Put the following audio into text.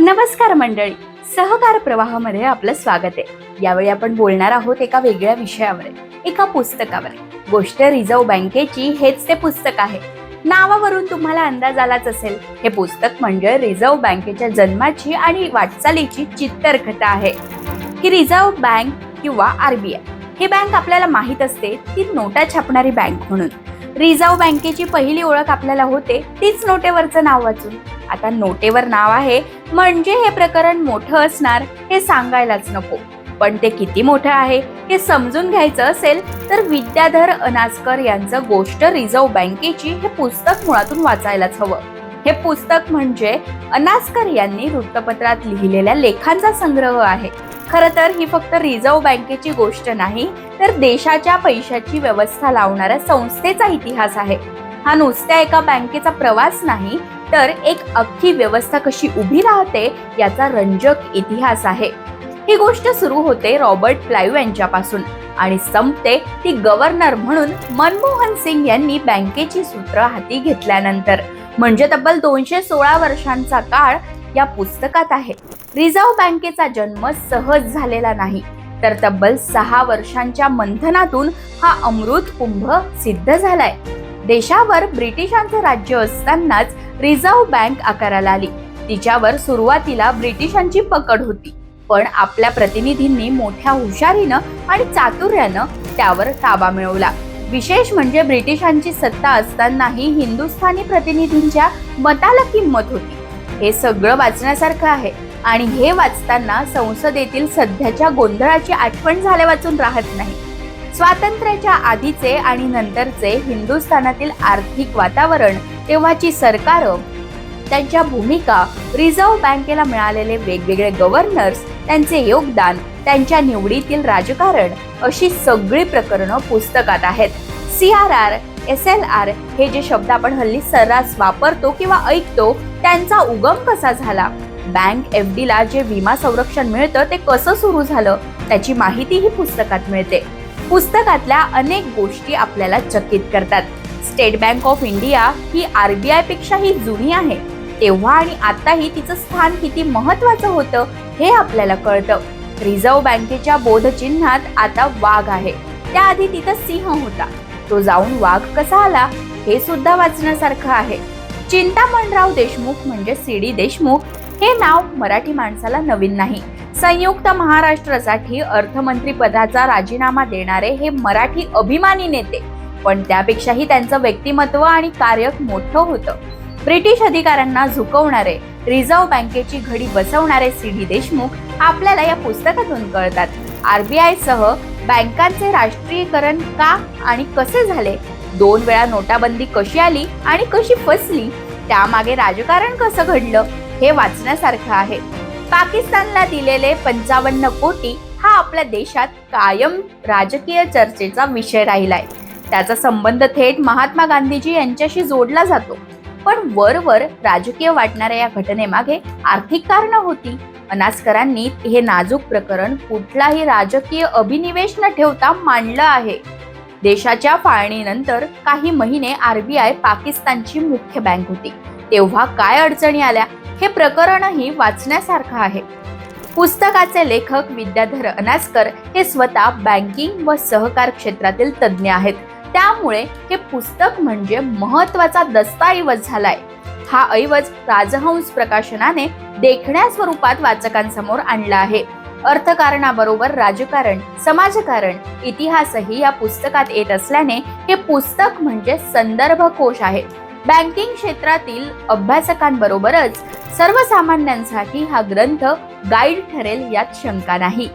नमस्कार मंडळी. सहकार प्रवाहामध्ये आपलं स्वागत आहे. यावेळी आपण बोलणार आहोत एका वेगळ्या विषयावर एका पुस्तकावर. गोष्ट रिझर्व्ह बँकेची हेच ते पुस्तक आहे. नावावरून तुम्हाला अंदाज आलाच असेल हे पुस्तक म्हणजे रिझर्व्ह बँकेच्या जन्माची आणि वाटचालीची चित्तरकथा आहे. ही रिझर्व्ह बँक किंवा आरबीआय ही बँक आपल्याला माहीत असते ती नोटा छापणारी बँक म्हणून. रिझर्व्ह बँकेची पहिली ओळख आपल्याला होते तीच नोटेवरचं नाव वाचून. आता नोटेवर नाव आहे म्हणजे हे प्रकरण मोठं असणार हे सांगायलाच नको. पण ते किती मोठं आहे हे समजून घ्यायचं असेल तर विद्याधर अनासकर यांचं गोष्ट रिझर्व्ह बँकेची हे पुस्तक मुळातून वाचायलाच हवं. हे पुस्तक म्हणजे अनासकर यांनी वृत्तपत्रात लिहिलेल्या लेखांचा संग्रह आहे. खरं तर ही फक्त रिझर्व्ह बँकेची गोष्ट नाही तर देशाच्या पैशाची व्यवस्था लावणाऱ्या संस्थेचा इतिहास आहे. हा नुसत्या एका बँकेचा प्रवास नाही तर एक अख्खी व्यवस्था कशी उभी राहते याचा रंजक इतिहास आहे. ही गोष्ट सुरू होते रॉबर्ट क्लाइव्ह यांच्यापासून आणि संपते ती गव्हर्नर म्हणून मनमोहन सिंग यांनी बँकेची सूत्र हाती घेतल्यानंतर. म्हणजे तब्बल दोनशे सोळा वर्षांचा काळ या पुस्तकात आहे. रिझर्व्ह बँकेचा जन्म सहज झालेला नाही. तर तब्बल सहा वर्षांच्या मंथनातून हा अमृत कुंभ सिद्ध झालाय. देशावर ब्रिटिशांचं राज्य असतानाच रिझर्व्ह बँक आकाराला आली. तिच्यावर सुरुवातीला ब्रिटिशांची पकड होती. पण आपल्या प्रतिनिधींनी मोठ्या हुशारीनं आणि चातुर्यानं त्यावर ताबा मिळवला. विशेष म्हणजे ब्रिटिशांची सत्ता असतानाही हिंदुस्थानी प्रतिनिधींच्या मताला किंमत होती. हे सगळं वाचण्यासारखं आहे. आणि हे वाचताना संसदेतील सध्याच्या गोंधळाची आठवण झाल्या वाचून राहत नाही. स्वातंत्र्याच्या आधीचे आणि नंतरचे हिंदुस्थानातील आर्थिक वातावरण तेव्हाची सरकारं त्यांच्या भूमिका रिझर्व्ह बँकेला मिळालेले वेगवेगळे गव्हर्नर्स त्यांचे योगदान त्यांच्या निवडीतील राजकारण अशी सगळी प्रकरणं पुस्तकात आहेत. C R R S L R हे जे शब्द आपण हल्ली सर्रास वापरतो किंवा ऐकतो त्यांचा उगम कसा झाला? बँक एफ डीला जे विमा संरक्षण मिळतं ते कसं सुरू झालं त्याची माहिती ही पुस्तकात मिळते. पुस्तकातल्या अनेक गोष्टी आपल्याला चकित करतात. स्टेट बँक ऑफ इंडिया ही आरबीआय पेक्षाही जुनी आहे. तेव्हा आणि आताही तिचं स्थान किती महत्वाचं होतं हे आपल्याला कळतं. रिझर्व्ह बँकेच्या बोधचिन्हात आता वाघ आहे. त्याआधी तिथं सिंह होता. तो जाऊन वाघ कसा आला हे सुद्धा वाचण्यासारखं आहे. चिंतामणराव देशमुख म्हणजे सी डी देशमुख हे नाव मराठी माणसाला नवीन नाही. संयुक्त महाराष्ट्रासाठी अर्थमंत्री पदाचा राजीनामा देणारे हे मराठी अभिमानी नेते. पण त्यापेक्षाही त्यांचं व्यक्तिमत्व आणि कार्य मोठं होतं. ब्रिटिश अधिकाऱ्यांना झुकवणारे रिझर्व्ह बँकेची घडी बसवणारे सी. डी. देशमुख आपल्याला या पुस्तकातून कळतात. आरबीआय सह बँकांचे राष्ट्रीयकरण का आणि कसे झाले? दोन वेळा नोटाबंदी कशी आली आणि कशी फसली? त्यामागे राजकारण कसं घडलं? हे वाचण्यासारखं आहे. पाकिस्तानला दिलेले पंचावन्न कोटी हा आपल्या देशात कायम राजकीय चर्चेचा विषय राहिलाय. त्याचा संबंध थेट महात्मा गांधीजी यांच्याशी जोडला जातो. पण वरवर राजकीय वाटणाऱ्या या घटनेमागे आर्थिक कारणं होती. अनास्करांनी हे नाजूक प्रकरण कुठलाही राजकीय अभिनिवेश न ठेवता मांडलं आहे. देशाच्या फाळणीनंतर काही महिने आरबीआय पाकिस्तानची मुख्य बँक होती. तेव्हा काय अडचणी आल्या? हे प्रकरणही वाचण्यासारखं आहे. पुस्तकाचे लेखक विद्याधर अनास्कर हे स्वतः बँकिंग व सहकार क्षेत्रातील तज्ज्ञ आहेत. त्यामुळे हे पुस्तक म्हणजे महत्त्वाचा दस्तऐवज झालाय. हा ऐवज राजहंस प्रकाशनाने देखण्या स्वरूपात वाचकांसमोर आणला आहे. अर्थकारणाबरोबर राजकारण समाजकारण इतिहासही या पुस्तकात येत असल्याने हे पुस्तक म्हणजे संदर्भ कोश आहे. बँकिंग क्षेत्रातील अभ्यासकांबरोबरच सर्वसामान्यांसाठी हा ग्रंथ गाईड ठरेल यात शंका नाही.